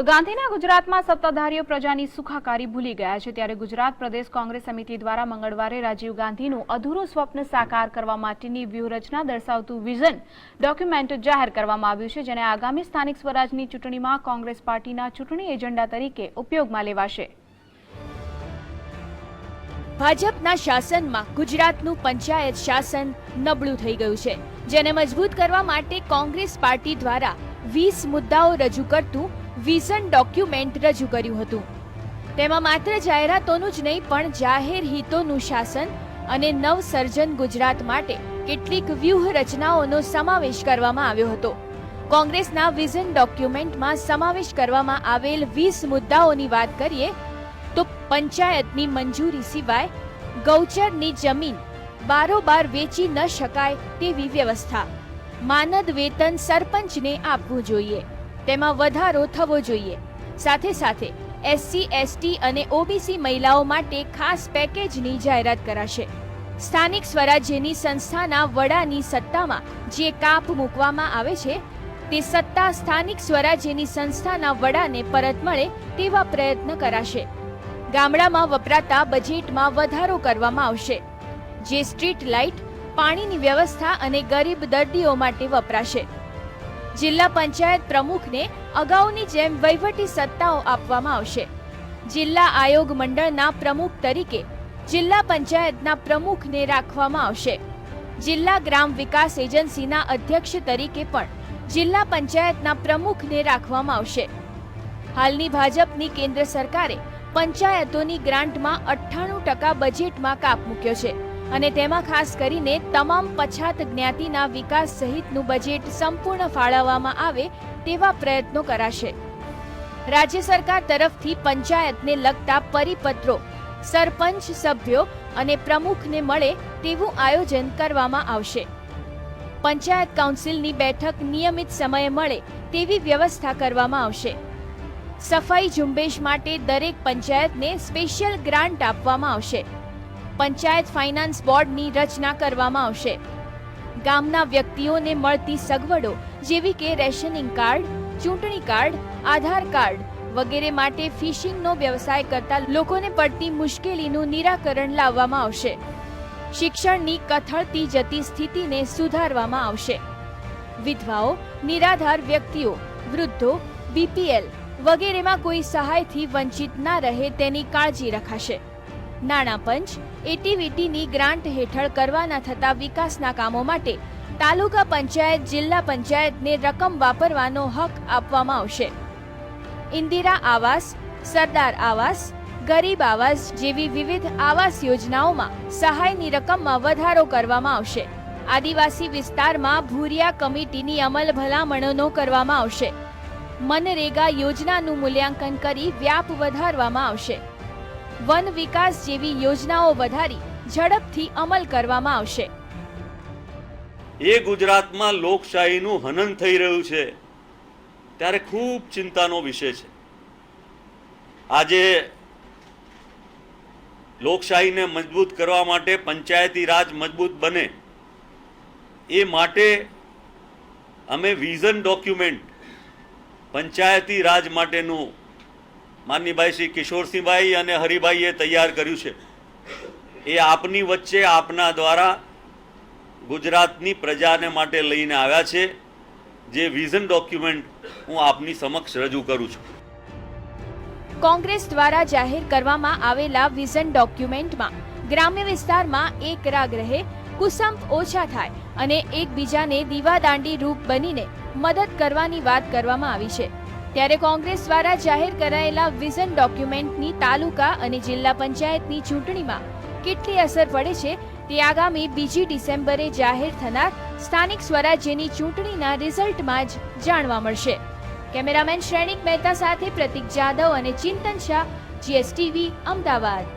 તો ગાંધીના ગુજરાતમાં સત્તાધારીઓ પ્રજાની સુખાકારી ભૂલી ગયા છે ત્યારે ગુજરાત પ્રદેશ કોંગ્રેસ સમિતિ દ્વારા મંગળવારે રાજીવ ગાંધીનું અધૂરું સ્વપ્ન સાકાર કરવા માટેની વ્યૂહરચના દર્શાવતું વિઝન ડોક્યુમેન્ટ જાહેર કરવામાં આવ્યું છે, જેને આગામી સ્થાનિક સ્વરાજની ચૂંટણીમાં કોંગ્રેસ પાર્ટીના ચૂંટણી એજન્ડા તરીકે ઉપયોગમાં લેવાશે. ભાજપના શાસનમાં ગુજરાતનું પંચાયત શાસન નબળું થઈ ગયું છે, જેને મજબૂત કરવા માટે કોંગ્રેસ પાર્ટી દ્વારા વીસ મુદ્દાઓ રજૂ કરતું વિઝન ડોક્યુમેન્ટ રજૂ કર્યું હતું. તેમાં માત્ર જાહેરાતોનું જ નહીં, પણ જાહેર હિતોનું શાસન અને નવસર્જન ગુજરાત માટે કેટલીક વ્યૂહરચનાઓનો સમાવેશ કરવામાં આવ્યો હતો. કોંગ્રેસના વિઝન ડોક્યુમેન્ટમાં સમાવેશ કરવામાં આવેલ વીસ મુદ્દાઓની વાત કરીએ, તો પંચાયતની મંજૂરી સિવાય ગૌચરની જમીન બારોબાર વેચી ન શકાય તેવી વ્યવસ્થા. માનદ વેતન સરપંચને આપવું જોઈએ. તેમાં વધારો થવો જોઈએ. સાથે સાથે એસસી એસટી અને ઓબીસી મહિલાઓ માટે ખાસ પેકેજની જાહેરાત કરાશે. સ્થાનિક સ્વરાજ્યની સંસ્થાના વડાની સત્તામાં જે કાપ મૂકવામાં આવે છે, તે સત્તા સ્થાનિક સ્વરાજ્યની સંસ્થાના વડાને પરત મળે તેવા પ્રયત્ન કરાશે. ગામડામાં વપરાતા બજેટમાં વધારો કરવામાં આવશે. જે સ્ટ્રીટ લાઇટ, પાણીની વ્યવસ્થા અને ગરીબ દર્દીઓ માટે વપરાશે. જિલ્લા પંચાયત પ્રમુખને અગાઉની જેમ વહીવટી સત્તાઓ આપવામાં આવશે. જિલ્લા આયોગ મંડળના પ્રમુખ તરીકે જિલ્લા પંચાયતના પ્રમુખને રાખવામાં આવશે. જિલ્લા ગ્રામ વિકાસ એજન્સીના અધ્યક્ષ તરીકે પણ જિલ્લા પંચાયતના પ્રમુખને રાખવામાં આવશે. હાલની ભાજપની કેન્દ્ર સરકારે પંચાયતોની ગ્રાન્ટમાં અઠ્ઠાણું ટકા બજેટમાં કાપ મૂક્યો છે. અને તેમાં ખાસ કરીને તમામ પછાત જ્ઞાતિના વિકાસ સહિતનું બજેટ સંપૂર્ણ ફાળવવામાં આવે તેવા પ્રયત્નો કરાશે. રાજ્ય સરકાર તરફથી પંચાયતને લગતા પરિપત્રો, સરપંચ સભ્યો અને પ્રમુખને મળે તેવું આયોજન કરવામાં આવશે. પંચાયત કાઉન્સિલની બેઠક નિયમિત સમયે મળે તેવી વ્યવસ્થા કરવામાં આવશે. સફાઈ ઝુંબેશ માટે દરેક પંચાયતને સ્પેશિયલ ગ્રાન્ટ આપવામાં આવશે. પંચાયત ફાઇનાન્સ બોર્ડની રચના કરવામાં આવશે. ગામના વ્યક્તિઓને મળતી સગવડો જેવી કે રેશનિંગ કાર્ડ, ચૂંટણી કાર્ડ, આધાર કાર્ડ વગેરે માટે ફિશિંગનો વ્યવસાય કરતા લોકોને પડતી મુશ્કેલીનું નિરાકરણ લાવવામાં આવશે. શિક્ષણની કથળતી જતી સ્થિતિને સુધારવામાં આવશે. વિધવાઓ, નિરાધાર વ્યક્તિઓ, વૃદ્ધો બીપીએલ વગેરેમાં કોઈ સહાયથી વંચિત ના રહે તેની કાળજી રખાશે. નાણાં પંચ એટીવીટીની ગ્રાન્ટ હેઠળ કરવાના થતા વિકાસના કામો માટે તાલુકા પંચાયત, જિલ્લા પંચાયતને રકમ વાપરવાનો હક આપવામાં આવશે. ઇન્દિરા આવાસ, સરદાર આવાસ, ગરીબ આવાસ જેવી વિવિધ આવાસ યોજનાઓમાં સહાયની રકમમાં વધારો કરવામાં આવશે. આદિવાસી વિસ્તારમાં ભૂરિયા કમિટીની અમલ ભલામણોનો કરવામાં આવશે. મનરેગા યોજનાનું મૂલ્યાંકન કરી વ્યાપ વધારવામાં આવશે. વન વિકાસ જેવી યોજનાઓ વધારી ઝડપથી અમલ કરવામાં આવશે. એ ગુજરાતમાં લોકશાહીનું હનન થઈ રહ્યું છે. ત્યારે ખૂબ ચિંતાનો વિષય છે. આજે લોકશાહીને મજબૂત કરવા માટે પંચાયતી રાજ મજબૂત બને. એ માટે અમે વિઝન ડોક્યુમેન્ટ પંચાયતી રાજ માટેનું માનનીભાઈ શ્રી કિશોરસિંહભાઈ અને હરિભાઈએ તૈયાર કર્યું છે. એ આપની વચ્ચે આપના દ્વારા ગુજરાતની પ્રજાને માટે લઈને આવ્યા છે. જે વિઝન ડોક્યુમેન્ટ હું આપની સમક્ષ રજૂ કરું છું. કોંગ્રેસ દ્વારા જાહેર કરવામાં આવેલા વિઝન ડોક્યુમેન્ટમાં ગ્રામ્ય વિસ્તારમાં એક રાગ રહે, કુસંપ ઓછા થાય અને એકબીજાને દીવાદાંડી રૂપ બનીને મદદ કરવાની વાત કરવામાં આવી છે. ત્યારે કોંગ્રેસ દ્વારા જાહેર કરાયેલા વિઝન ડોક્યુમેન્ટની તાલુકા અને જિલ્લા પંચાયતની ચૂંટણીમાં કેટલી અસર પડે છે તે આગામી બીજી ડિસેમ્બરે જાહેર થનાર સ્થાનિક સ્વરાજ્યની ચૂંટણીના રિઝલ્ટમાં જ જાણવા મળશે. કેમેરામેન શ્રેણિક મહેતા સાથે પ્રતિક જાદવ અને ચિંતન શાહ જીએસટીવી અમદાવાદ.